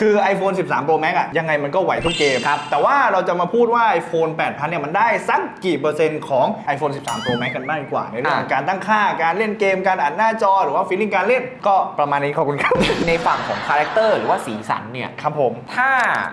คือ iPhone 13 Pro Max อะยังไงมันก็ไหวทุกเกมครับแต่ว่าเราจะมาพูดว่า iPhone 8,000เนี่ยมันได้สักกี่เปอร์เซ็นต์ของ iPhone 13 Pro Max กันบ้างดีกว่า ในเรื่องของอะการตั้งค่าการเล่นเกมการอ่านหน้าจอหรือว่าฟีลลิ่งการเล่นก็ประมาณนี้ขอบคุณครับ ในฝั่งของคาแรคเตอร์หรือว่าสีสันเนี่ยครับผม ถ้า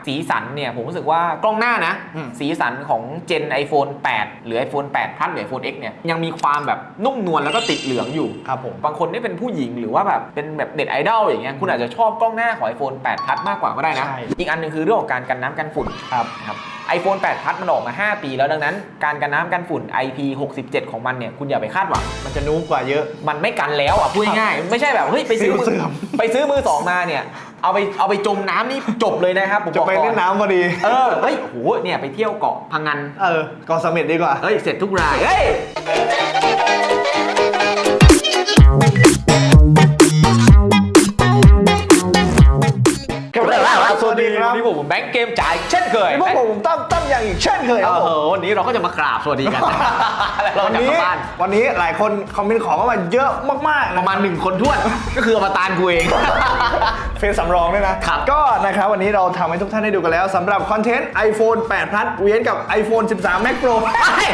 สีสันเนี่ยผมรู้สึกว่ากล้องหน้านะ อืม สีสันของเจน iPhone 8 หรือ iPhone 8 Plus หรือ iPhone X เนี่ยยังมีความแบบนุ่มนวลแล้วก็ติดเหลืองอยู่ ครับผม บางคนที่เป็นผู้หญิงหรือว่าแบบเป็นแบบเด็ดไอดอลอย่างเงี้ยคุณอาจจะชอบกล้องหน้าของ iPhone 8 Plus มากกว่าก็ได้นะ ใช่ อีกอันหนึงคือเรื่องของการกันน้ำกันฝุ่นครับนะครับ iPhone 8 Plus มันออกมา 5 ปีแล้วดังนั้น การกันน้ำกันฝุ่น IP67 ของมันเนี่ยคุณอย่าไปคาดหวัง มันจะนูบกว่าเยอะ มันไม่กันแล้วอะพูดง่ายๆไม่ใช่แบบเฮ้ยไปซื้อมืเสื่อม ไปซื้อมือสองมาเนี่ยเอาไปเอาไปจมน้ำนี่จบเลยนะครับผมจะบอกไปก่อเล่นน้ำพอดี เออเฮ้ยโหเนี่ยไปเที่ยวเกาะพังงานเออก่อนสมเด็จดีกว่า เฮ้ย เสร็จทุกราย เฮ้ย วัสดีครับวันนี้ผมแบงค์เกมจ่ายเช่นเคยพวกผมตั้มตั้มอย่างอีกเช่นเคยคเอรับผมอวันนี้เราก็จะมากราบสวัสดีกันแล้วเราวันจะกนี้ลับบ้านวันนี้หลายคนคอมเมนต์ขอเข้ามาเยอะมากๆปนะระมาณหนึ่งคนท้วน ก็คืออวตารกูเองเฟซสำรองด้วยนะครับก็นะครับวันนี้เราทำให้ทุกท่านได้ดูกันแล้วสำหรับคอนเทนต์ iPhone 8 Plus เวียนกับ iPhone 13 Max Pro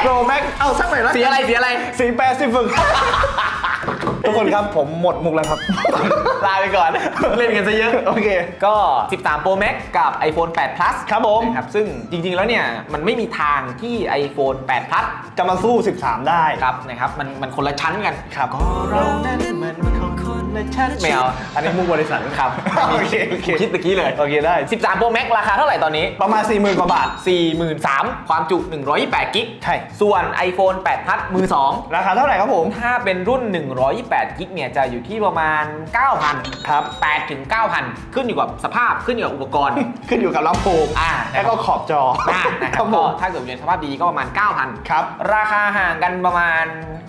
Pro Max เอาสักหน่อยละสีอะไรสีอะไรสีแปดสิบฝึก ทุกคนครับผมหมดมุกแล้วครับ ลาไปก่อน เล่นกันซะเยอะ โอเค ก็ 13 Pro Max กับ iPhone 8 Plus ครับผม นะครับซึ่งจริงๆแล้วเนี่ย มันไม่มีทางที่ iPhone 8 Plus จะมาสู้ 13 ได้ ครับนะครับ มันมันคนละชั้นกันครับก็เรานั้นมัน คนละชั้นไม่เอาอันนี้มุกบริษัทครับโอเคโอเคผมคิดตะกี้เลย โอเคได้ 13 Pro Max ราคาเท่าไหร่ตอนนี้ ประมาณ 40,000 กว่าบาท 43,000ความจุ 128 กิกใช่ ส่วน iPhone 8 Plus มือ 2 ราคาเท่าไหร่ครับผม ถ้าเป็นรุ่น 128 กิกเนี่ยจะอยู่ที่ประมาณ 9,000 ครับ8ถึง 9,000 ขึ้นอยู่กับสภาพขึ้นอยู่กับอุปกรณ์ ขึ้นอยู่กับลำโพงอ่าแล้วก็ขอบจออ่านะคครัรับบผก็มถ้าเกิดอยู่ในสภาพดีก็ประมาณ 9,000 ครับ ราคาห่างกันประมาณ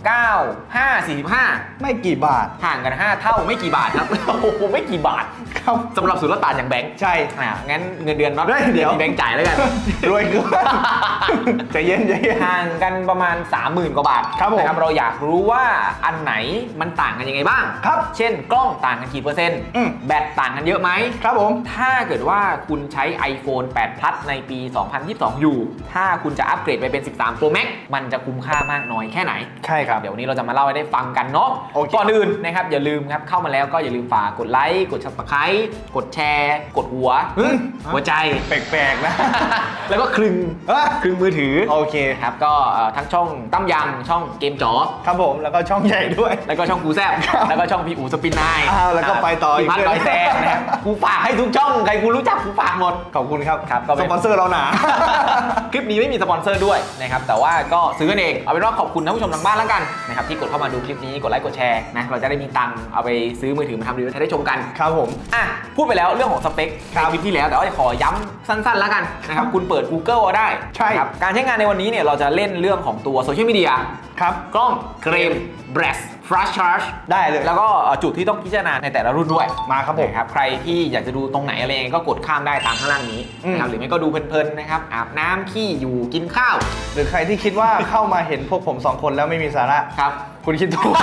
9 5 45 ไม่กี่บาท ห่างกัน 5 เท่าไม่กี่บาทครับ โอ้โหไม่กี่บาทครับสำหรับสุลต่านอย่างแบงค์ใช่ อ่างั้นเงินเดือนรับเฮ้ยเดี๋ยวแบงค์จ่ายแล้วกัน รวยเกินใจเย็นใจเย็น ห่างกันประมาณ 30,000 กว่าบาทครับผม นะเราอยากรู้ว่าอันไหนมันต่างกันยังไงบ้าง ครับ เช่น กล้องต่างกันกี่เปอร์เซ็นต์อืม แบตต่างกันเยอะไหม ครับผม ถ้าเกิดว่าคุณใช้ iPhone 8 Plus ในปี 2022 อยู่ ถ้าคุณจะอัปเกรดไปเป็น 13 Pro Max มันจะคุ้มค่ามากน้อยแค่ไหน ใช่ครับ เดี๋ยววันนี้เราจะมาเล่าให้ได้ฟังกันเนาะ โอเคก่อนอื่นนะครับอย่าลืมครับเข้ามาแล้วก็อย่าลืมฝากกดไลค์กด subscribe กดแชร์ กดหัวอืมหัวใจ แปลกๆนะ แล้วก็คลึงอะ คลึงมือถือโอเคครับก็เอ่อทั้งช่องตั้มยำช่องเกมจ๋อ ครับผมแล้วก็ช่องใหญ่ด้วย แล้วก็ช่องกูแซบครับแล้วก็ช่องพี่อูสปินนายอ้าวแล้วก็ไปต่ออีพี่กพัดด้วย ร้อยแซงนะครับกูฝากให้ทุกช่องใครกูรู้จักกูฝากหมด ขอบคุณครับครับก็เป็นสปอนเซอร์เราหนา คลิปนี้ไม่มีสปอนเซอร์ด้วยนะครับแต่ว่าก็ซื้อกันเองเอาเป็นว่าขอบคุณท่านผู้ชมทางบ้านแล้วกันนะครับที่กดเข้ามาดูคลิปนี้กดไลค์กดแชร์นะเราจะได้มีตังค์เอาไปซื้อมือถือมาทำรีวิวให้ได้ชมกัน ครับผม อะ พูดไปแล้วเรื่องของสเปคครับในคลิปที่แล้วแต่ว่าขอย้ำสั้นๆแล้วกันนะครับ คุณเปิด Google เอาได้ใช่ นะครับการใช้งานในวันนี้เนี่ยเราจะเล่นเรื่องของตัวโซเชียลมีเดียครับ กล้องเกรมเบรสฟลัชชาร์จได้เลย แล้วก็เอ่อจุดที่ต้องพิจารณาในแต่ละรุ่นด้วยมาครับผม นะครับใครที่อยากจะดูตรงไหนอะไรยังไงก็กดข้ามได้ตามข้างล่างนี้อืมนะครับหรือไม่ก็ดูเพลินๆนะครับอาบน้ำขี้อยู่กินข้าวหรือใครที่คิดว่าเข้ามาเห็นพวกผมสองคนแล้วไม่มีสาระ ครับ คุณคิดถูก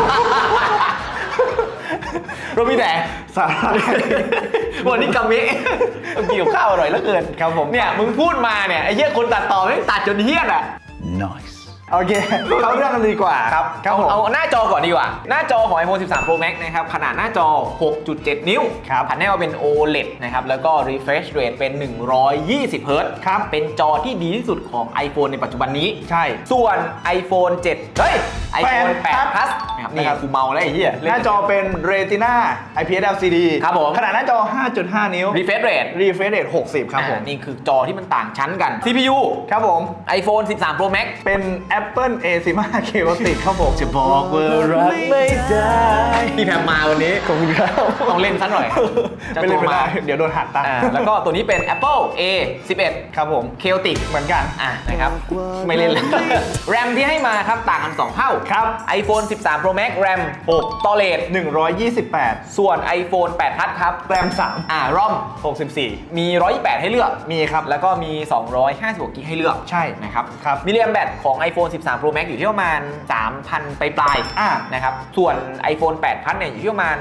เรามีแต่สาระวันนี้กามิเกี่ยวข้าวอร่อยเหลือเกินครับผมเนี่ยมึงพูดมาเนี่ยไอ้เหี้ยคนตัดต่อไม่งตัดจนเหี้ยอะ โอเค เข้าเรื่องกันดีกว่าครับครับผมเอาเอาหน้าจอก่อนดีกว่า หน้าจอของ iPhone 13 Pro Max นะครับ ขนาดหน้าจอ 6.7 นิ้วครับผันแนวเป็น OLED นะครับ แล้วก็ refresh rate เป็น 120เฮิรตซ์ครับ เป็นจอที่ดีที่สุดของ iPhone ในปัจจุบันนี้ ใช่ ส่วน iPhone 7 เฮ้ย iPhone 8 8 Plus นะครับนี่นะครับกูเมาแล้วไอ้เหี้ยหน้าจอเป็น Retina IPS LCD ครับผม ขนาดหน้าจอ 5.5 นิ้ว refresh rate refresh rate 60 ครับผมอ่านี่คือจอที่มันต่างชั้นกัน CPU ครับผม iPhone 13 Pro Max เป็น Apple A15 Chaotic ครับผมจะบอกว่ารักไม่ได้พี่แพมมาวันนี้ขอบคุณครับต้องเล่นซะหน่อยจะไม่เล่นโทรไม่มาได้เดี๋ยวโดนหักตังค์อ่าแล้วก็ตัวนี้เป็น Apple A 11ครับผม Chaotic เหมือนกันอะนะครับไม่เล่นแล้วแรมที่ให้มาครับต่างกัน 2 เท่าครับ iPhone 13 Pro Max RAM 6 Storage 128 ส่วน iPhone 8 Plus ครับแรมอ่า ROM 3 64 มี 128 ให้เลือกมีครับแล้วก็มี 256กิกให้เลือกใช่นะครับครับมิลลิแอมแบตของ iPhone 13 Pro Max อยู่ที่ประมาณ 3,000 ไปปลายๆอ่านะครับ ส่วน iPhone 8 Plus เนี่ยอยู่ที่ประมาณ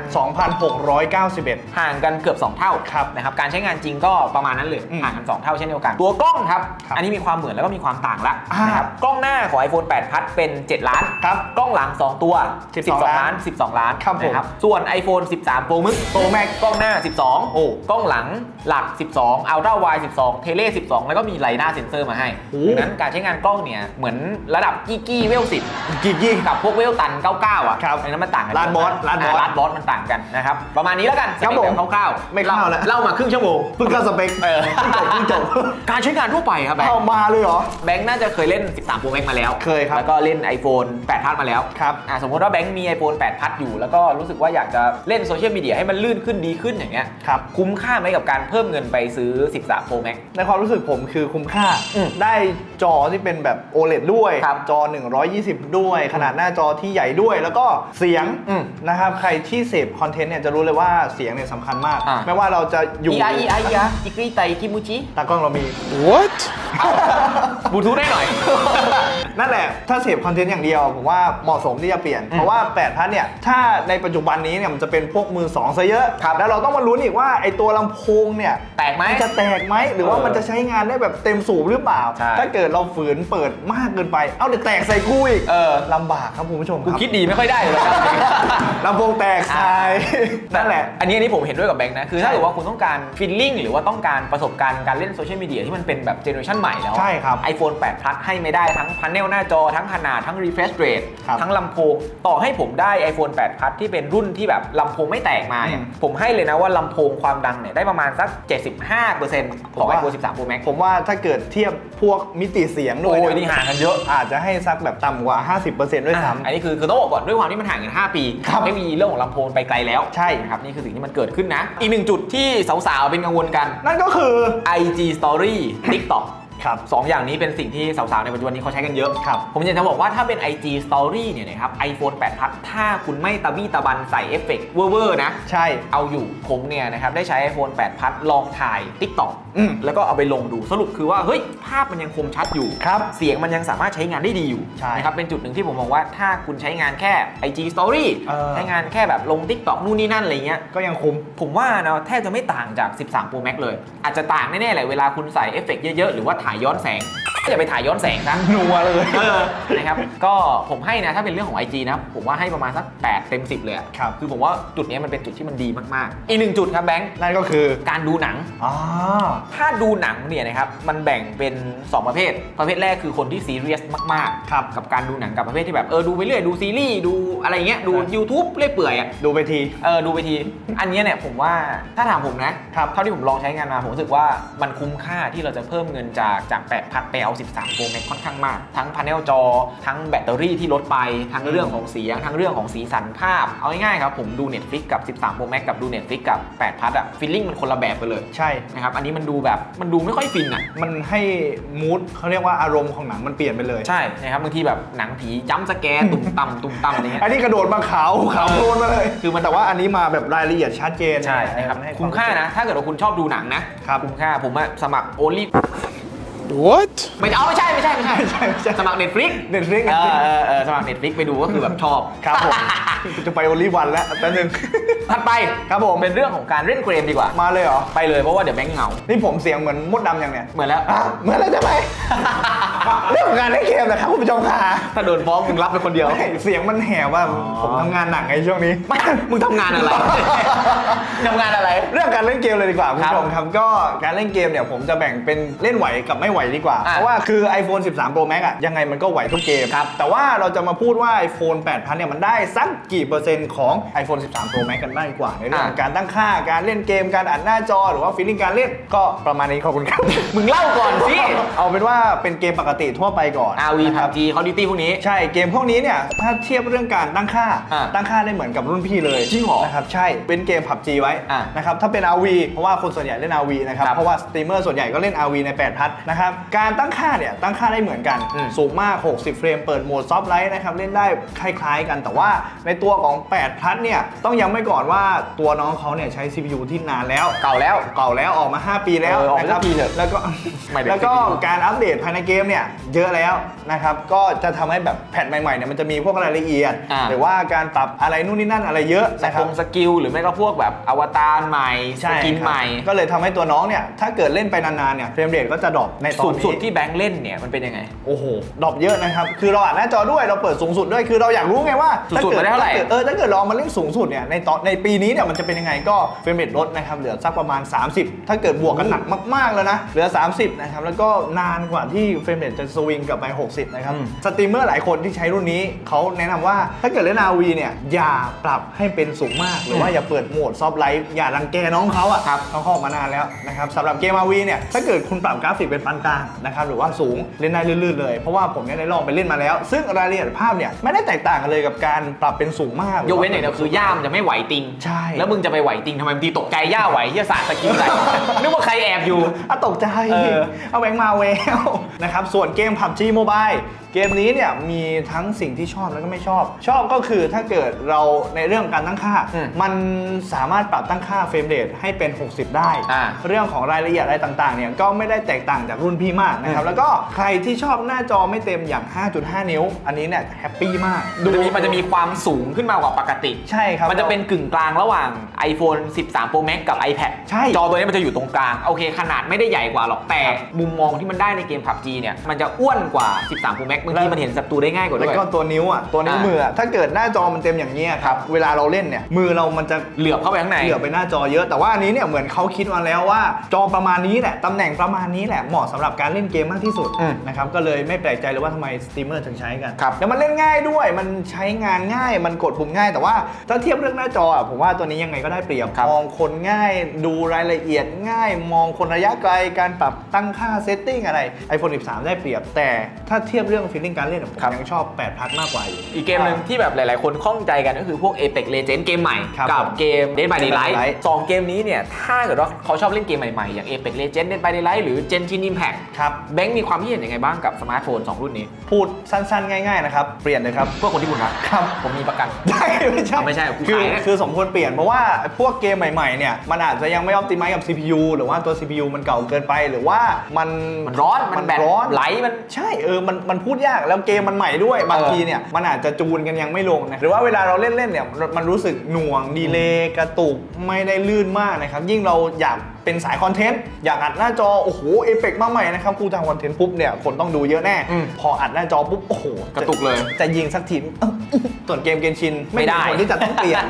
2,691 ห่างกันเกือบ 2 เท่าครับนะครับ การใช้งานจริงก็ประมาณนั้นเลย อืมห่างกัน 2 เท่าเช่นเดียวกัน ตัวกล้องครับ ครับอันนี้มีความเหมือนแล้วก็มีความต่างละอ่านนะครับ กล้องหน้าของ iPhone 8 Plus เป็น 7 ล้าน ครับ กล้องหลัง 2 ตัว 12 12ล้าน 12 ล้านครับผม นะส่วน iPhone 13 Pro Max Pro Max กล้องหน้า 12 โอ้ กล้องหลังหลัก 12 Ultra Wide 12เทเล12 แล้วก็มีไลนาเซนเซอร์มาให้โอ้ ดังนั้นการใช้งานกล้องเนี่ยเหมือนระดับกี้กี้เวล10กิกยี่กับพวกเวลตัน99อะครับดังนั้นมันต่างกันลาดบอสลาดบอสลาดบอสมันต่างกันนะครับประมาณนี้แล้วกันครับสเปผมแบบคร่าวๆไม่คร่าวแล้วเล่ามาครึ่งชั่วโมงเพิ่งเข้าสเปคเออเพิ่งจบเพิ่งจบการใช้งานทั่วไปครับแบงเอาค์มาเลยเหรอแบงค์น่าจะเคยเล่น 13 Pro Max มาแล้วเคยครับแล้วก็เล่น iPhone 8 Plus มาแล้วครับอะสมมติว่าแบงค์มี iPhone 8 Plus อยู่ แล้วก็รู้สึกว่าอยากจะเล่นโซเชียลมีเดียให้มันลื่นขึ้นดีขึ้นอย่างเงี้ยครับคุ้มค่าไหมกับการเพิ่มเงินไปซื้อ 13 Pro Max ในความรู้สึกผมคือคุ้มค่าอืมได้จอที่เป็นแบบ OLED ด้วยครับจอ 120 ด้วย ขนาดหน้าจอที่ใหญ่ด้วย แล้วก็เสียงอืมนะครับใครที่เสพคอนเทนต์เนี่ยจะรู้เลยว่าเสียงเนี่ยสำคัญมาก อ่าไม่ว่าเราจะอยู่อีอาอีอาอีอาอิกริไตคิมูจิตากล้องเรามี What? บลูทูธได้หน่อย นั่นแหละ ถ้าเสพคอนเทนต์อย่างเดียวผมว่าเหมาะสมที่จะเปลี่ยน เพราะว่า8พันเนี่ย ถ้าในปัจจุบันนี้เนี่ยมันจะเป็นพวกมือ2ซะเยอะครับแล้วเราต้องมาลุ้นอีกว่าไอตัวลำโพงเนี่ยแตกไหมนจะแตกไหมหรือว่าเออมันจะใช้งานได้แบบเต็มสูบหรือเปล่า ใช่ ถ้าเกิดเราฝืนเปิดมากเกินไป เอ้าเดี๋ยวแตกใส่กูอีกเออลำบากครับคุณผู้ชมกูรับคิดดีไม่ค่อยได้เลยครับ ลำโพงแตกใช่นั่นแหละ อันนี้อันนี้ผมเห็นด้วยกับแบงค์นะ คือถ้าใช่เกิดว่าคุณต้องการฟีลลิ่งหรือว่าต้องการประสบการณ์การเล่นโซเชียลมีเดียที่มันเป็นแบบเจเนอเรชันใหม่แล้วอะใช่ครับ iPhone 8 Plus ให้ไม่ได้ทั้งพาเนลหน้าจอทั้งขนาดทั้ง refresh rate ครับทั้งลำโพง ต่อให้ผมได้ iPhone 8 Plus ที่เป็นรุ่นที่แบบลำโพงไม่แตกมาเนี่ยอืม ผมให้เลยนะว่าลำโพงความดังเนี่ยได้ประมาณสัก 75%ของผมว่า iPhone 13 Pro Max ผมว่าถ้าเกิดเทียบพวกมิติเสียงด้วยโอ้ยนี่ห่างกันเยอะ อาจจะให้สักแบบต่ำกว่า 50%ด้วยซ้ำอันนี้คือคือต้องบอกก่อนด้วยความที่มันห่างกัน 5 ปีครับเทคโนโลยีเรื่องของลำโพงไปไกลแล้วใช่นะครับนี่คือสิ่งที่มันเกิดขึ้นนะ อีกหนึ่งจุดที่สาวๆ เป็นกังวลกันนั่นก็คือ IG Story TikTok ครับสองอย่างนี้เป็นสิ่งที่สาวๆ ในปัจจุบันนี้เขาใช้กันเยอะ ครับ ผมอยากจะบอกว่าถ้าเป็น IG Story เนี่ยนะครับ iPhone 8 Plus ถ้าคุณไม่ตะบี้ตะบันใส่เอฟเฟกต์เวอร์ๆนะ ใช่ เอาอยู่ผมเนี่ยนะครับ ได้ใช้ iPhone 8 Plus ลองถ่าย TikTok อืม แล้วก็เอาไปลงดูสรุปคือว่าเฮ้ยภาพมันยังคมชัดอยู่ ครับ เสียงมันยังสามารถใช้งานได้ดีอยู่ใช่นะครับเป็นจุดหนึ่งที่ผมมองว่าถ้าคุณใช้งานแค่ IG Story เออ ใช้งานแค่แบบลง TikTok นู่นนี่นั่นอะไรเงี้ย ก็ยังคุ้ม ผมว่านะแทบจะไม่ต่างจาก 13 Pro Max เลย อาจจะต่างแน่ๆแหละเวลาคุณใส่เอฟเฟกต์เยอะๆ หรือว่าถ่ายย้อนแสงก็ อย่าไปถ่ายย้อนแสงนะนัวเลยเออนะครับก็ผมให้นะถ้าเป็นเรื่องของ IG นะ ผมว่าให้ประมาณสัก 8 เต็ม 10 เลยอะครับ คือผมว่าจุดนี้มันเป็นจุดที่มันดีมากๆ อีกหนึ่งจุดครับแบงค์นั่นก็คือการดูหนัง อ่า ถ้าดูหนังเนี่ยนะครับมันแบ่งเป็น 2 ประเภท ประเภทแรกคือคนที่ซีเรียสมากๆ ครับ กับการดูหนังกับประเภทที่แบบเออดูไปเรื่อยดูซีรีส์ดูอะไรเงี้ยดู YouTube เรื่อยเปื่อยอะ ดูไปที เออดูไปที อันเนี้ยเนี่ยผมว่าถ้าถามผมนะครับ เท่าที่ผมลองใช้งานมา ผมรู้สึกว่ามันคุ้มค่าที่เราจะเพิ่มเงินจากจาก8พันไปเอา13 Pro Max ค่อนข้างมาก ทั้งพาเนลจอ ทั้งแบตเตอรี่ที่ลดไป ทั้งเรื่องของเสียง ทั้งเรื่องของสีสันภาพ เอาง่ายๆครับ ผมดู Netflix กับ 13 Pro Max กับดู Netflix กับ 8 พัทอะฟีลลิ่งมันคนละแบบไปเลยใช่นะครับ อันนี้มันดูแบบมันดูไม่ค่อยฟินอะมันให้มูดเขาเรียกว่าอารมณ์ของหนังมันเปลี่ยนไปเลยใช่นะครับบางทีแบบหนังผีจ้ำสแกร์ตุ่มต่ำตุ่มต่ำอะไรเงี้ยอันนี้กระโดดมาขาวขาวโพลนมาเลยคือมันแต่ว่าอันนี้มาแบบรายละเอียดชัดเจนใช่นะครับให้คุ้มค่านะ ถ้าเกิดว่าคุณชอบดูหนังนะครับคุ้มค่าผมอะสมัคร only What? ไม่เอาไม่ใช่ไม่ใช่ไม่ใช่ไม่ใช่ไม่ใช่สมัคร Netflix เน็ตฟลิกเออเออเออสมัคร Netflix ไปดูก็คือแบบชอบ ครับผม จะไปโอลิวันแล้วแป๊บนึง ถัดไปครับผม เป็นเรื่องของการเล่นเกมดีกว่า มาเลยเหรอ ไปเลยเพราะว่าเดี๋ยวแบงค์เหงา นี่ผมเสียงเหมือนมดดำยังเนี่ยเหมือนแล้ว อะเหมือนแล้วจะไป เรื่องของการเล่นเกมนะครับคุณผู้ชมค่ะถ้าโดนฟ้องมึงรับเป็นคนเดียว เสียงมันแหบว่าอ๋อผมทำงานหนักไงช่วงนี้ ไม่มึงทำงานอะไร ทำงานอะไร เรื่องการเล่นเกมเลยดีกว่าคุณครับผู้ชมครับก็การเล่นเกมเนี่ยผมจะแบ่งเป็นเล่นไหวกับไม่ไหวดีกว่า อะเพราะว่าคือ iPhone 13 Pro Max อะยังไงมันก็ไหวทุกเกม ครับ แต่ว่าเราจะมาพูดว่า iPhone 8,000เนี่ยมันได้สักกี่เปอร์เซ็นต์ของ iPhone 13 Pro Max กันบ้างดีกว่า ในเรื่องของการตั้งค่าการเล่นเกมการอ่านหน้าจอหรือว่าฟีลลิ่งการเล่นก็ประมาณนี้ขอบคุณครับ มึงเล่าก่อนสิ เอาเป็นว่าเป็นเกมปกติทั่วไปก่อน RV นะครั PUBG Call of Duty พวกนี้ ใช่เกมพวกนี้เนี่ยถ้าเทียบเรื่องการตั้งค่าอะตั้งค่าได้เหมือนกับรุ่นพี่เลยจริงเหรอนะครับใช่เป็นเกม PUBG ไว้อะนะครับถ้าเป็น RV เพราะว่าคนส่วนใหญ่เล่น RV นะครับครับเพราะว่าสตรีมเมอร์ส่วนใหญ่ก็เล่น RV ใน8พัทนะครับนะครับ การตั้งค่าเนี่ยตั้งค่าได้เหมือนกัน อืมสูงมาก 60 เฟรมเปิดโหมดซอฟต์ไลท์นะครับ เล่นได้คล้ายๆกัน แต่ว่าในตัวของ 8พัทเนี่ย ต้องย้ำไว้ก่อนว่าตัวน้องเขาเนี่ยใช้ CPU ที่นานแล้วเก่าแล้วเก่าแล้วออกมา 5 ปีแล้วเออออกมานะครัสักทีเถอะแล้วก็ไม่ได้แล้วก็ CPU การอัปเดตภายในเกมเนี่ยเยอะแล้วนะครับ ก็จะทำให้แบบแพทใหม่ๆเนี่ยมันจะมีพวกรายละเอียด อ่า หรือว่าการปรับอะไรนู่นนี่นั่นอะไรเยอะสนะคกรับงสกิลหรือไม่ก็พวกแบบอวตารใหม่สใช่กินครับใหม่ ก็เลยทำให้ตัวน้องเนี่ย ถ้าเกิดเล่นไปนานๆเนี่ยเฟรมเรทก็จะดรอปในตอนสูงนี้สุดที่แบงค์เล่นเนี่ยมันเป็นยังไง โอ้โหดรอปเยอะนะครับ คือเราอ่านหน้าจอด้วยเราเปิดสูงสุดด้วย คือเราอยากรู้ไงว่าสูงสุดถ้มาได้เท่าไหร่ถ้กิเออ ถ้าเกิดเราเอามาเล่นสูงสุดเนี่ย ในตอนในปีนี้เนี่ยมันจะเป็นยังไงก็เฟรมเรทลดนะครับ เหลือสักประมาณ 30 ถ้าเกิดบวกกันหนักมากๆแล้วนะ เหลือ 30 นะครับ แล้วก็นานกว่าที่เฟรมเรทจะสวิงกลับไป 60 นะครับอืมสตรีมเมอร์หลายคนที่ใช้รุ่นนี้เขาแนะนำว่าถ้าเกิดเล่น RV เนี่ยอย่าปรับให้เป็นสูงมากหรือว่าอย่าเปิดโหมดซอฟต์ไลท์อย่ารังแกน้องเขาอะครับเขาเข้าออกมานานแล้วนะครับสำหรับเกม RV เนี่ยถ้าเกิดคุณปรับกราฟิกเป็นปานกลางนะครับหรือว่าสูงเล่นได้ลื่นๆเลย เพราะว่าผมเนี่ยได้ลองไปเล่นมาแล้ว ซึ่งรายละเอียดภาพเนี่ยไม่ได้แตกต่างกันเลยกับการปรับเป็นสูงมากยกเว้นอย่างเดียวคือย่ามนจะไม่ไหวติงใช่แล้วมึงจะไปไหวติงทำไมบางทีตกใจย่าไหวเฮียสาดสกิลใส่นึกว่าใครแอบอยู่อะตกใจเออเอาแบงค์มาแววนะครับส่วนเกม PUBG Mobile เกมนี้เนี่ยมีทั้งสิ่งที่ชอบแล้วก็ไม่ชอบ ชอบก็คือถ้าเกิดเราในเรื่องการตั้งค่าอืมมันสามารถปรับตั้งค่าเฟรมเรทให้เป็น 60 ได้อ่าเรื่องของรายละเอียดอะไรต่างๆเนี่ยก็ไม่ได้แตกต่างจากรุ่นพี่มากนะครับอืมแล้วก็ใครที่ชอบหน้าจอไม่เต็มอย่าง 5.5 นิ้ว อันนี้เนี่ยแฮปปี้มากมันจะมีมันจะมีความสูงขึ้นมากว่าปกติ ใช่ครับมันจะเป็นกึ่งกลางระหว่าง iPhone 13 Pro Max กับ iPad ใช่จอตัวนี้มันจะอยู่ตรงกลาง โอเค ขนาดไม่ได้ใหญ่กว่าหรอก แต่มุมมองที่มันได้ในเกม PUBG เนี่ย มันจะอ้วนกว่า 13 Pro Max บางทีมันเห็นศัตรูได้ง่ายกว่าด้แล้ววยก็ตัวนิ้วอะ ตัวนิ้วอ่ามืมืออะถ้าเกิดหน้าจอมันเต็มอย่างนี้ยครับ เวลาเราเล่นเนี่ย มือเรามันจะเหลือบเข้าไปข้างใน เหลือไปหน้าจอเยอะ แต่ว่าอันนี้เนี่ย เหมือนเขาคิดมาแล้วว่า จอประมาณนี้แหละตำแหน่งประมาณนี้แหละ เหมาะสำหรับการเล่นเกมมากที่สุดอืมนะครับก็เลยไม่แปลกใจเลยว่าทำไมสตรีมเมอร์ถึงใช้กัน ครับ แล้วมันเล่นง่ายด้วยมันใช้งานง่ายมันกดปุ่มง่าย แต่ว่าถ้าเทียบเรื่องหน้าจออะผมว่าตัวนี้ยังไงก็ได้เปรียบครับมองคนง่าย ดูรายละเอียดง่าย มองคนระยะไกลการปรับตั้งค่าเซตติ้งอะไร iPhone 13 ได้เปรียบ แต่ถ้าเทียบเรื่องฟีลลิ่งการเล่นอะผมครับยังชอบ8พัทมากกว่าอยู่ อีกเกมหนึ่งที่แบบหลาย ๆ คนข้องใจกันก็คือพวก Apex Legends เกมใหม่ ครับกับผมเกม Dead by Dead by Daylight Daylight สองเกมนี้เนี่ย ถ้าเกิดว่าเขาชอบเล่นเกมใหม่ ๆ อย่าง Apex Legends Dead by Daylight หรือ Genshin Impact ครับแบงค์มีความคิดเห็นยังไงบ้างกับสมาร์ทโฟน 2 รุ่นนี้ พูดสั้นๆ ง่ายๆนะครับ เปลี่ยนเลยครับ เพื่อคนที่คุณรักครับ ผมมีประกัน ได้ไม่ใช่ไม่ใช่กูคือขายนะ คือสมควรเปลี่ยนเพราะว่าพวกเกมใหม่ๆเนี่ยมันอาจจะยังไม่ออ t ติ i z e กับ CPU หรือว่าตัว CPU มันเก่าเกินไปหรือว่ามันมันร้อนมันแบตร้อน ไหลมัน ใช่เออมันมันพูดยากแล้วเกมมันใหม่ด้วยบางเออทีเนี่ยมันอาจจะจูนกันยังไม่ลงนะหรือว่าเวลาเราเล่นๆเนี่ยมันรู้สึกหน่วงดีเลย์กระตุกไม่ได้ลื่นมากนะครับยิ่งเราอยาก เป็นสายคอนเทนต์อยากอัดหน้าจอโอ้โหเอฟเฟกมาใหม่นะครับกูทำคอนเทนต์ปุ๊บเนี่ยคนต้องดูเยอะแน่อืมพออัดหน้าจอปุ๊บโอ้โหกระตุกเลย จะยิงสักทีเอ้าส่วนเกมเกนชินไม่ได้ควรที่จะต้องเปลี่ยน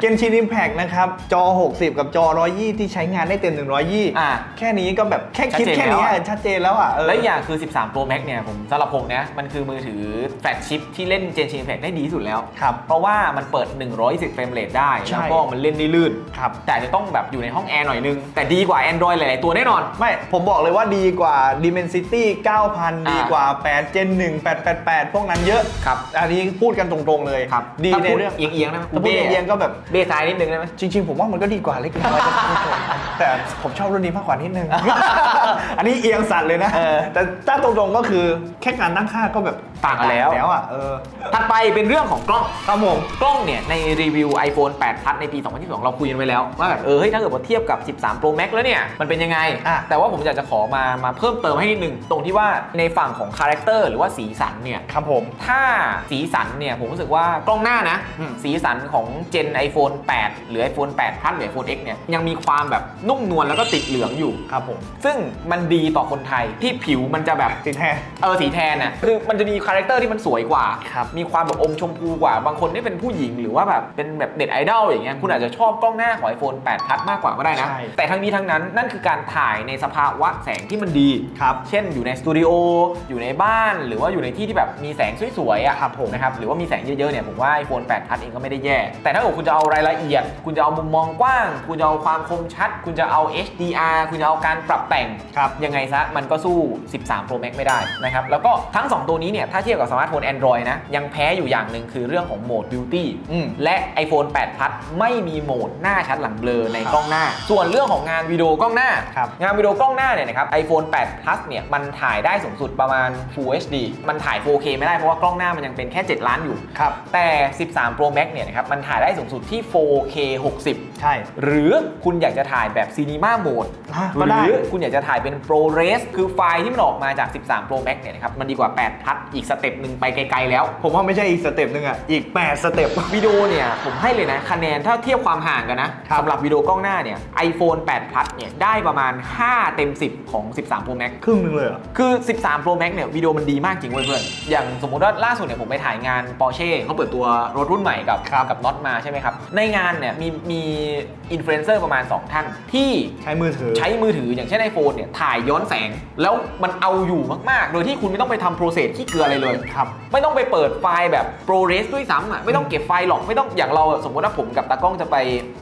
เกนชินอิมแพกนะครับจอ 60 กับจอ 120 ที่ใช้งานได้เต็ม 120อ่าแค่นี้ก็แบบแค่คิดชัดเจนแค่นี้แล้วอะเออชัดเจนแล้วอะเออและอีกอย่างคือ 13 Pro Max เนี่ยผมสำหรับผมนะมันคือมือถือแฟลชชิปที่เล่น Genshin Impact ได้ดีที่สุดแล้วครับเพราะว่ามันเปิด 110เฟรมเรทได้ใช่แล้วก็มันเล่นได้ลื่นครับแต่จะต้องแบบอยู่ในห้องแอร์หน่อยนึงแต่ดีกว่า Android หลาย ๆ ตัวแน่นอน ไม่ ผมบอกเลยว่าดีกว่า Dimensity 9,000 ดีกว่า 8 Gen 1 888 พวกนั้นเยอะครับ อันนี้พูดกันตรง ๆ เลยครับดีถ้าในพูดเรื่องเอียงๆนะถ้าพูดเอียงๆก็แบบเบซ้ายนิดนึงได้ไหมจริง ๆ ผมว่ามันก็ดีกว่าเล็กน้อยนะคุณผู้ชมแต่ผมชอบรุ่นนี้มากกว่านิดนึง อันนี้เอียงสัตว์เลยนะเออแต่ถ้าตรงๆก็คือแค่การตั้งค่าก็แบบต่างกันแล้วแล้วอะเออถัดไปเป็นเรื่องของกล้องครับผมกล้องเนี่ยในรีวิว iPhone 8 Plus ในปี 2022 เราคุยกันไว้แล้วว่าแบบเออเฮ้ยถ้าเกิดว่าเทียบกับ 13 Pro Max แล้วเนี่ย มันเป็นยังไง อะแต่ว่าผมอยากจะขอมามาเพิ่มเติมให้นิดนึง ตรงที่ว่าในฝั่งของคาแรคเตอร์หรือว่าสีสันเนี่ย ครับผม ถ้าสีสันเนี่ยผมรู้สึกว่ากล้องหน้านะ อืม สีสันของเจน iPhone 8 หรือ iPhone 8 Plus หรือ iPhone X เนี่ยยังมีความแบบนุ่มนวลแล้วก็ติดเหลืองอยู่ ครับผมซึ่งมันดีต่อคนไทยที่ผิวมันจะแบบ ติดแทนเออสีแทนน่ะคือมันจะมีคาแรคเตอร์ที่มันสวยกว่า ครับมีความแบบอมชมพูกว่า บางคนที่เป็นผู้หญิงหรือว่าแบบเป็นแบบเน็ตไอดอลอย่างเงี้ยคุณอาจจะชอบกล้องหน้าของ iPhone 8 Plus มากกว่าก็ได้นะ ใช่แต่ทั้งนี้ทั้งนั้น นั่นคือการถ่ายในสภาวะแสงที่มันดี ครับเช่นอยู่ในสตูดิโออยู่ในบ้าน หรือว่าอยู่ในที่ที่แบบมีแสงสวยๆอะครับผมนะครับหรือว่ามีแสงเยอะๆเนี่ยผมว่า iPhone 8 Plus เองก็ไม่ได้แย่ แต่ถ้าเกิดคุณจะเอารายละเอียด คุณจะเอามุมมองกว้าง คุณจะเอาความคมชัด คุณจะเอา HDR คุณจะเอาการปรับแต่งครับ ยังไงซะมันก็สู้ 13 Pro Max ไม่ได้นะครับแล้วก็ทั้ง 2 ตัวนี้เนี่ยถ้าเทียบกับสมาร์ทโฟน Android นะยังแพ้อยู่อย่างหนึ่งคือเรื่องของโหมด Beauty อืมและ iPhone 8 Plus ไม่มีโหมดหน้าชัดหลังเบลอในกล้องหน้า ส่วนเรื่องของของงานวิดีโอกล้องหน้า ครับงานวิดีโอกล้องหน้าเนี่ยนะครับ iPhone 8 Plus เนี่ยมันถ่ายได้สูงสุดประมาณ Full HD มันถ่าย 4K ไม่ได้เพราะว่ากล้องหน้ามันยังเป็นแค่ 7 ล้านอยู่ ครับ แต่ 13 Pro Max เนี่ยนะครับมันถ่ายได้สูงสุดที่ 4K 60 ใช่ หรือคุณอยากจะถ่ายแบบ Cinema Mode อะหก็ได้ รือคุณอยากจะถ่ายเป็น ProRes คือไฟล์ที่มันออกมาจาก 13 Pro Max เนี่ยนะครับมันดีกว่า 8 Plus อีกสเต็ปหนึ่งไปไกลๆแล้ว ผมว่าไม่ใช่อีกสเต็ปหนึ่งอะ อีก 8 สเต็ป วิดีโอเนี่ยผมให้เลยนะคะแนนถ้าเทียบความห่างกันนะครับ สำหรับวิดีโอกล้องหน้าเนี่ย iPhone 8 Plus เนี่ยได้ประมาณ 5 เต็ม 10 ของ 13 Pro Max ครึ่งหนึงเลยเหรอ คือ 13 Pro Max เนี่ยวิดีโอมันดีมากจริงเว้ยเพื่อน อย่างสมมติว่าล่าสุดเนี่ยผมไปถ่ายงาน Porsche เขาเปิดตัวรถรุ่นใหม่กับครับกับน็อตมาใช่ไหมครับ ในงานเนี่ยมีมีอินฟลูเอนเซอร์ประมาณ 2 ท่าน ที่ใช้มือถือ ใช้มือถืออย่างเช่น iPhone เนี่ยถ่ายย้อนแสง แล้วมันเอาอยู่มากๆ โดยที่คุณไม่ต้องไปทำโปรเซสที่เกลืออะไรเลย ครับ ไม่ต้องไปเปิดไฟล์แบบ ProRes ด้วยซ้ำอะไม่ต้องเก็บไฟล์หรอกไม่ต้องอย่างเราอะสมมติว่าผมกับตากล้องจะไป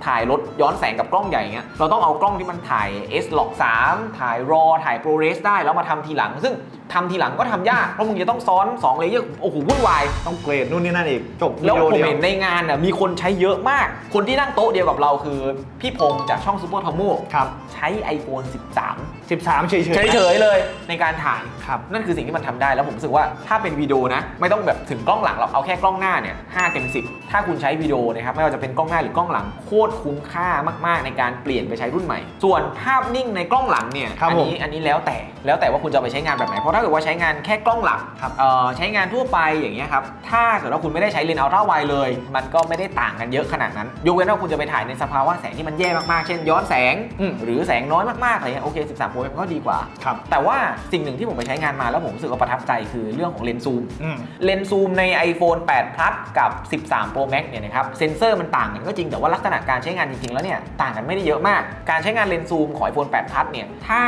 ถ่ายรถย้อนแสงกับกล้องใหญ่เงี้ยเราต้องเอากล้องที่มันถ่าย S Log 3ถ่าย RAW ถ่าย ProRes ได้แล้วมาทำทีหลัง ซึ่งทำทีหลังก็ทำยาก เพราะมึงจะต้องซ้อน2เลเยอร์โอ้โหวุ่นวายต้องเกรดนู่นนี่นั่นอีกจบวิแล้วดีโอผมเดียวเห็นในงานน่ะมีคนใช้เยอะมาก คนที่นั่งโต๊ะเดียวกับเราคือ พี่พงษ์จากช่อง Super t o m o ครับใช้ iPhone 13 13เฉยๆ เฉยๆเลยในการถ่ายครับ นั่นคือสิ่งที่มันทำได้แล้วผมรู้สึกว่าถ้าเป็นวิดีโอนะ ไม่ต้องแบบถึงกล้องหลังเราเอาแค่กล้องหน้าเนี่ย5เต็ม10ถ้าคุณใช้วิดีโอนะครับไม่ว่าจะเป็นกล้องหน้าหรือกล้องหลังโคตรคุ้มค่ามากๆ ในการเปลี่ยนไปใช้รุ่นใหม่ ส่วนภาพนิ่งในกล้องหลังเนี่ยครับอัผมนี้อันนี้แล้วแต่แล้วแต่ว่าคุณจะเอาไปใช้งานแบบไหนเพราะถ้าเกิดว่าใช้งานแค่กล้องหลังครับเอ่อใช้งานทั่วไปอย่างเงี้ยครับถ้าเกิดว่าคุณไม่ได้ใช้เลนส์อัลตร้าไวเลย มันก็ไม่ได้ต่างกันเยอะขนาดนั้น ยกเว้นว่าคุณจะไปถ่ายในสภาวะแสงที่มันแย่มากๆเช่นย้อนแสงอืม หรือแสงน้อยมากๆอะไรเงี้ยโอเค 13 Pro มันก็ดีกว่า ครับแต่ว่าสิ่งหนึ่งที่ผมไปใช้งานมาแล้วผมรู้สึกว่าประทับใจคือเรื่องของเลนส์ซูม อืม เลนส์ซูมใน iPhone 8 Plus กับ 13 Pro Max เนี่ยนะครับ เซนเซอร์มันต่างกันก็จริงแต่ว่าลักษณะการใช้งานจริง ๆ แล้วเนี่ย ต่างกันไม่ได้เยอะมากการใช้งานเลนส์ซูมของ iPhone 8 Plus เนี่ย ถ้า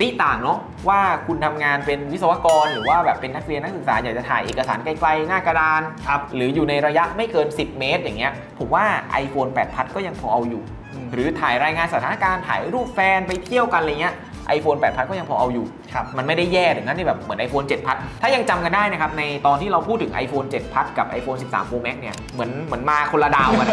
ติต่างเนาะว่าคุณทำงานเป็นวิศวกร หรือว่าแบบเป็นนักเรียนนักศึกษาอยากจะถ่ายเอกสารไกลๆ หน้ากระดานครับหรืออยู่ในระยะไม่เกิน 10 เมตรอย่างเงี้ยผมว่า iPhone 8 Plus ก็ยังพอเอาอยู่อืมหรือถ่ายรายงานสถานการณ์ถ่ายรูปแฟนไปเที่ยวกันอะไรเงี้ย iPhone 8 Plus ก็ยังพอเอาอยู่ ครับมันไม่ได้แย่ถึงขั้นที่แบบเหมือน iPhone 7 Plus ถ้ายังจำกันได้นะครับในตอนที่เราพูดถึง iPhone 7 Plus กับ iPhone 13 Pro Max เนี่ยเหมือนเหมือนมาคนละดาวกัน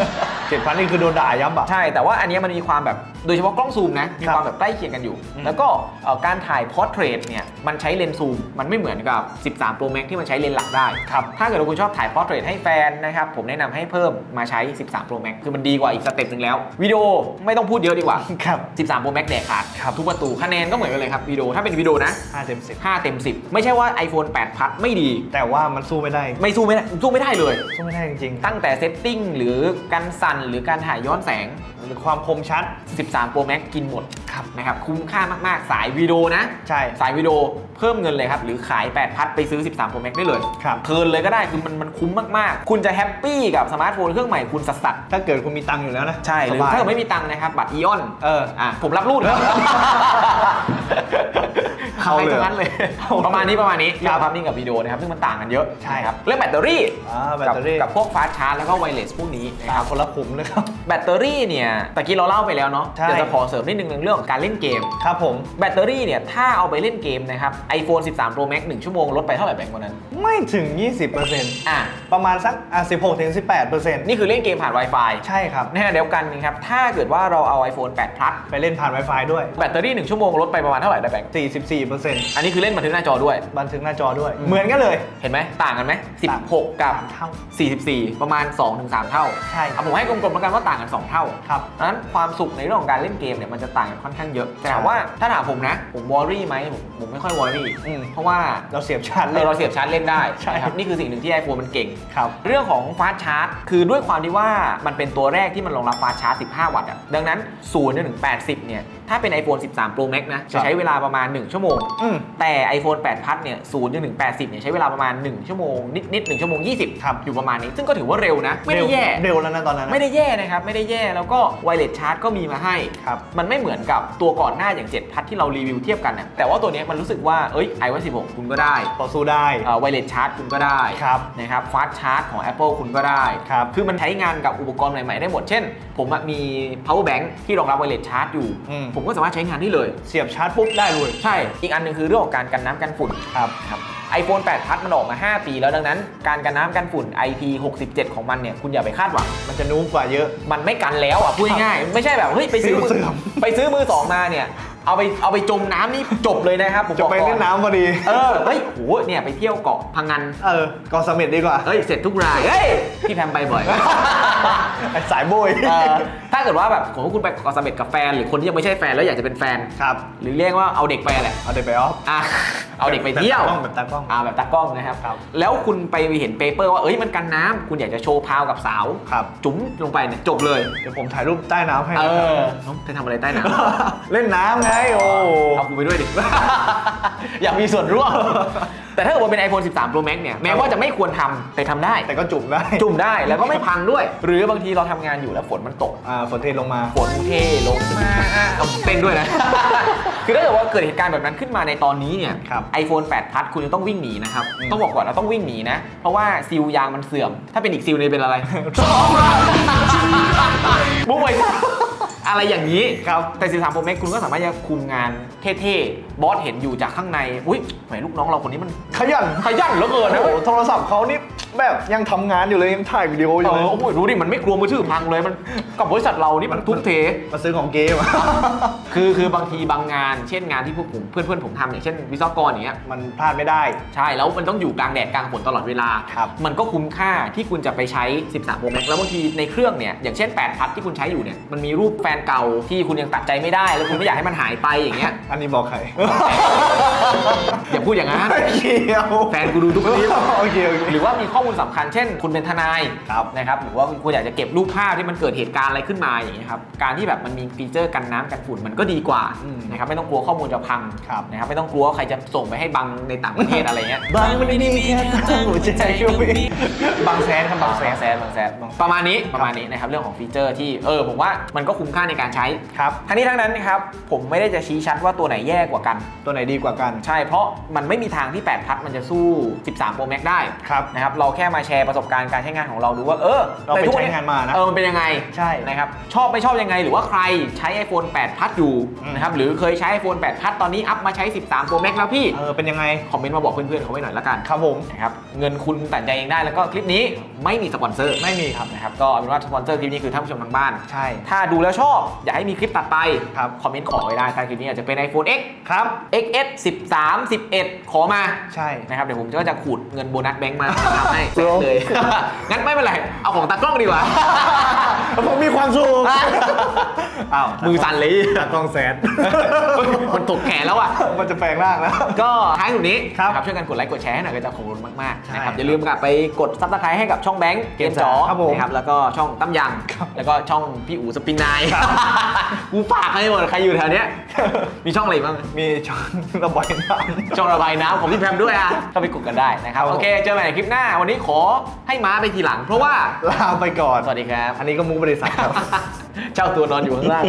เจ็ดพันนี่คือโดนด่ายับอะ ใช่แต่ว่าอันเนี้ยมันมีความแบบโดยเฉพาะกล้องซูมนะมีครับความแบบใกล้เคียงกันอยู่ อืม แล้วก็เอ่อการถ่ายพอร์เทรตเนี่ยมันใช้เลนส์ซูม มันไม่เหมือนกับ 13 Pro Max ที่มันใช้เลนส์หลักได้ ครับ ถ้าเกิดว่าคุณชอบถ่ายพอร์เทรตให้แฟนนะครับ ผมแนะนำให้เพิ่มมาใช้ 13 Pro Max คือมันดีกว่าอีกสเต็ปหนึ่งแล้ววิดีโอไม่ต้องพูดเยอะดีกว่า ครับ 13 Pro Max แดกขาดครับ ทุกประตูคะแนนก็เหมือนกันเลยครับวิดีโอถ้าเป็นวิดีโอนะ5เต็ม10 5เต็ม 10 ไม่ใช่ว่า iPhone 8 Plus ไม่ดี แต่ว่ามันสู้ไม่ได้ ไม่สู้ไม่ได้สู้ไม่ได้เลย สู้ไม่ได้จริงตั้งแต่เซตติ้งหรือการสั่นหรือการถ่ายย้อนแสงๆหรือความคมชัด 13 Pro Max กินหมดครับนะครับคุ้มค่ามากๆ สายวิดีโอนะ ใช่ สายวิดีโอเพิ่มเงินเลยครับ หรือขาย 8 พัดไปซื้อ 13 Pro Max ได้เลยครับเทิร์นเลยก็ได้คือมันมันคุ้มมากๆ คุณจะแฮปปี้กับสมาร์ทโฟนเครื่องใหม่คุณสัสสัสถ้าเกิดคุณมีตังค์อยู่แล้วนะ ใช่หรือสบยถ้าเกิดไม่มีตังค์นะครับบัตรอีออนเอออะผมรับรูดครับเอาเลยให้ทั้งนั้นเลยเอาเลย ประมาณนี้ประมาณนี้ครับเรื่องภาพนิ่งกับวิดีโอนะครับซึ่งมันต่างกันเยอะใช่นะครับ เรื่องแบตเตอรี่อ่าแบตเตอรี่กับกับพวกฟาสต์ชาร์จแล้วก็ไวเลสพวกนี้นะตาครับคนละขุมเลยครับแบตเตอรี่เนี่ยตะกี้เราเล่าไปแล้วเนาะใช่ เดี๋ยวจะขอเสริมนิดนึงในเรื่องของการเล่นเกม ครับผม แบตเตอรี่เนี่ย ถ้าเอาไปเล่นเกมนะครับ iPhone 13 Pro Max 1 ชั่วโมงลดไปเท่าไหร่แบงค์วันนั้น ไม่ถึง 20%อะ ประมาณสักอะ16ถึง18%นี่คือเล่นเกมผ่าน Wi-Fi ใช่ครับ ในขณะเดียวกันนะครับ ถ้าเกิดว่าเราเอา iPhone 8 Plus ไปเล่นผ่าน Wi-Fi ด้วย แบตเตอรี่ 1 ชั่วโมงลดไปประมาณเท่าไหร่ได้แบงค์44%อันนี้คือเล่นบันทึกหน้าจอด้วย บันทึกหน้าจอด้วยอืมเหมือนกันเลย เห็นไหมต่างกันไหมต่าง16 กับ เท่า 44 ประมาณ 2-3 เท่าใช่ เอาผมให้กลมๆแล้วกันว่าต่างกัน 2 เท่า ครับดังนั้นความสุขในเรื่องของการเล่นเกมเนี่ยมันจะต่างกันค่อนข้างเยอะ แต่ถามว่าถ้าถามผมนะ ผมวอรี่ไหมผมผมไม่ค่อยวอรี่อืมเพราะว่าเราเสียบชาร์จเอเลอยเราเสียบชาร์จเล่นได้ใช่นะครับ นี่คือสิ่งหนึ่งที่ iPhone มันเก่ง ครับ เรื่องของฟาสต์ชาร์จคือด้วยความที่ว่ามันเป็นตัวแรกที่มันรองรับฟาสต์ชาร์จ 15 วัตต์อะดังนั้น0จนถึง 80 เนี่ย ถ้าเป็น iPhone 13 Pro Max นะ จะใช้เวลาประมาณ 1 ชั่วโมง อืม แต่ iPhone 8 Plus เนี่ย0จนถึง 80 เนี่ย ใช้เวลาประมาณ 1 ชั่วโมง นิดๆ1ชั่วโมง 20 ครับ อยู่ประมาณนี้ ซึ่งก็ถือว่าเร็วนะ ไม่ได้แย่ เร็วแล้วนะตอนนั้นนะ ไม่ได้แย่นะครับ ไม่ได้แย่แล้วก็ไวเลสชาร์จก็มีมาให้ ครับ มันไม่เหมือนกับตัวก่อนหน้าอย่าง 7 พัทที่เรารีวิวเทียบกันนะแต่ว่าตัวเนี้ยมันรู้สึกว่าเอ้ย iOS 16 คุณก็ได้ต่อสู้ได้ ไวเลสชาร์จคุณก็ได้ครับนะครับฟาสชาร์จของ Apple คุณก็ได้ครับคือมันใช้งานกับอุปกรณ์ใหม่ ๆ ได้หมด เช่น ผมอะมี power bank ที่รองรับไวเลสชาร์จอยู่ อืม ผมก็สามารถใช้งานได้เลย เสียบชาร์จปุ๊บได้เลย ใช่ อีกอันหนึงคือเรื่องของการกันน้ำกันฝุ่น ครับครับ iPhone 8 Plus มันออกมา 5 ปีแล้วดังนั้น การกันน้ำกันฝุ่น IP67 ของมันเนี่ยคุณอย่าไปคาดหวัง มันจะนุ่มกว่าเยอะ มันไม่กันแล้วอะพูดง่ายๆไม่ใช่แบบเฮ้ยไปซื้อมืเสื่อมไปซื้อมือสองมาเนี่ย เอาไปเอาไปจมน้ำนี่จบเลยนะครับผมจะบอกไปก่อเล่นน้ำพอดี เออเฮ้ยโหเนี่ยไปเที่ยวเกาะพังงานเออก่อเสม็ดดีกว่าเฮ้ยเสร็จทุกรายเฮ้ยพี่แพมไปบ่อย ไอ้สายโบยเออถ้าเกิดว่าแบบผมว่าคุณไปเกาะเสม็ดกับแฟน หรือคนที่ยังไม่ใช่แฟนแล้วอยากจะเป็นแฟน ครับ หรือเรียกว่าเอาเด็กไปแหละเอาเด็กไปออฟ อะเอาเด็กไปเที่ยวแบบตากล้องแบบตากล้องอ่าแบบตากล้องนะครับ ครับ แล้วคุณไปเห็นเปเปอร์ว่าเอ้ยมันกันน้ำคุณอยากจะโชว์พาวกับสาว ครับ จุ๋มลงไปเนี่ยจบเลย เดี๋ยวผมถ่ายรูปใต้น้ำให้เอนะครับอน้องเธอทำอะไรใต้น้ำ เล่นน้ำไงโอ้เอากูไปด้วยดิ อยากมีส่วนร่วม แต่ถ้าเกิดว่าเป็น iPhone 13 Pro Max เนี่ย แม้ว่าจะไม่ควรทำแต่ทำได้ แต่ก็จุ่มได้จุ่มได้แล้วก็ไม่พังด้วย หรือบางทีเราทำงานอยู่แล้วฝนมันตก อ่าฝนเทลงมา ฝนเทลงมาเอาเต้นด้วยนะ คือถ้าเกิดว่าเกิดเหตุการณ์แบบนั้นขึ้นมาในตอนนี้เนี่ย ครับ iPhone 8 Plus คุณจะต้องวิ่งหนีนะครับ อืม ต้องบอกก่อนเราต้องวิ่งหนีนะ เพราะว่าซิลยางมันเสื่อม ถ้าเป็นอีกซิลเนี่ยเป็นอะไรมุ้งไว้ อะไรอย่างนี้ครับแต่ 13 Pro Max คุณก็สามารถจะคุมงานเท่ๆ บอสเห็นอยู่จากข้างใน อุ้ยแหมลูกน้องเราคนนี้มันขยันขยันเหลือเกินนะโอ้โหโทรศัพท์เขานี่แบบยังทำงานอยู่เลยยังถ่ายวิดีโออเอยู่เลยอโอ้โหรู้ดิมันไม่กลัวมือถือพังเลยมันกับบริษัทเรานี่มันทุ่มเท มาซื้อของเกมคือคือบางทีบางงาน เช่นงานที่พวกผมเพื่อนเพื่อนๆผมทำอย่างเช่นวิศวกรอย่างเงี้ย มันพลาดไม่ได้ ใช่ แล้วมันต้องอยู่กลางแดดกลางฝนตลอดเวลา ครับ มันก็คุ้มค่าที่คุณจะไปใช้ 13 Pro Max แล้วบางทีในเครื่องเนี่ย อย่างเช่น 8 พัทที่คุณใช้อยู่เนี่ย มันมีรูปแฟนเก่าที่คุณยังตัดใจไม่ได้ แล้วคุณไม่อยากให้มันหายไปอย่างเงี้ยอันนี้บอกใครอย่าพูดอย่างนั้นไม่เกี่ยวแฟนกูดูทุกคลิปโอเคโอเคหรือว่ามีข้อมูลสำคัญเช่น คุณเป็นทนายครับนะครับหรือว่าคุณอยากจะเก็บรูปภาพที่มันเกิดเหตุการณ์อะไรขึ้นมาอย่างนี้ยครับการที่แบบมันมีฟีเจอร์กันน้ำกันฝุ่นมันก็ดีกว่าอืมนะครับไม่ต้องกลัวข้อมูลจะพังครับนะครับไม่ต้องกลัวว่าใครจะส่งไปให้บังในต่างประเทศอะไรเงี้ยบางไม่ได้มีแค่ทางหัวใจช่วยบางแสนครับบางแสนแซนบางแซนประมาณนี้ประมาณนี้นะครับเรื่องของฟีเจอร์ที่เออผมว่ามันก็คุ้มค่าในการใช้ ครับทั้งนี้ทั้งนั้นนะครับผมไม่ได้จะชี้ชัดว่าตัวไหนแย่กว่ากัน ตัวไหนดีกว่ากัน ใช่เพราะมันไม่มีทางที่ 8 พัทมันจะสู้ 13 Pro Max ได้ครับนะครับเราแค่มาแชร์ประสบการณ์การใช้งานของเราดูว่าเออเราไปทุกวัใช้งานมานะเออมันเป็นยังไงใช่นะครับชอบไม่ชอบยังไง หรือว่าใครใช้ iPhone 8 พัทอยู่อืมนะครับหรือเคยใช้ iPhone 8 พัทตอนนี้อัพมาใช้ 13 Pro Max แล้วพี่เออเป็นยังไงคอมเมนต์มาบอกเพื่อนๆเขาไว้หน่อยละกันครับผมนะครับเงินคุณตัดใจเองได้แล้วก็คลิปนี้ไม่มีสปอนเซอร์ไม่มีครับนะครับก็เอาเป็นว่าสปอนเซอร์คลิปนี้คือท่านผู้ชมทางบ้านใช่ถ้าดูแล้วชอบอยากให้มีคลิปตัดไปครับคอมเมนต์ขอไว้ได้ใต้คลิปนี้อาจจะเป็น iPhone X ครับ XS 13 11 ขอมาใช่นะครับเดี๋ยวผมก็จะขูดเงินโบนัสแบงค์มาทำให้แจกเลยงั้นไม่เป็นไรเอาของตากล้องดีกว่า ผมมีความสุขอ้าวมือสั่นเลยตากล้องแสนมันตกแขนแล้วอะ มันจะแปลงร่างแล้ว ก็ท้ายสุดนี้ครับนะช่วยกันกดไลค์กดแชร์ให้หน่อยก็จะขอบคุณมากๆใช่นะครับอย่าลืมกลับไปกดซับสไครต์ให้กับช่องแบงค์เกมจ๋อครับผมนะครับแล้วก็ช่องตั้มยังครับแล้วก็ช่องพี่อู๋สปินนายกูฝากให้หมดใครอยู่แถวเนี้ยมีช่องอะไรอีกบ้างมีช่องระบายน้ำช่องระบายน้ำของพี่แพมด้วยอะก็ไปกดกันได้นะครับครับผมโอเคเจอกันใหม่ในคลิปหน้า วันนี้ขอให้ม้าไปทีหลัง เพราะว่าลาไปก่อนสวัสดีครับอันนี้ก็มุกบริษัทครับ เจ้าตัวนอนอยู่ข้างล่าง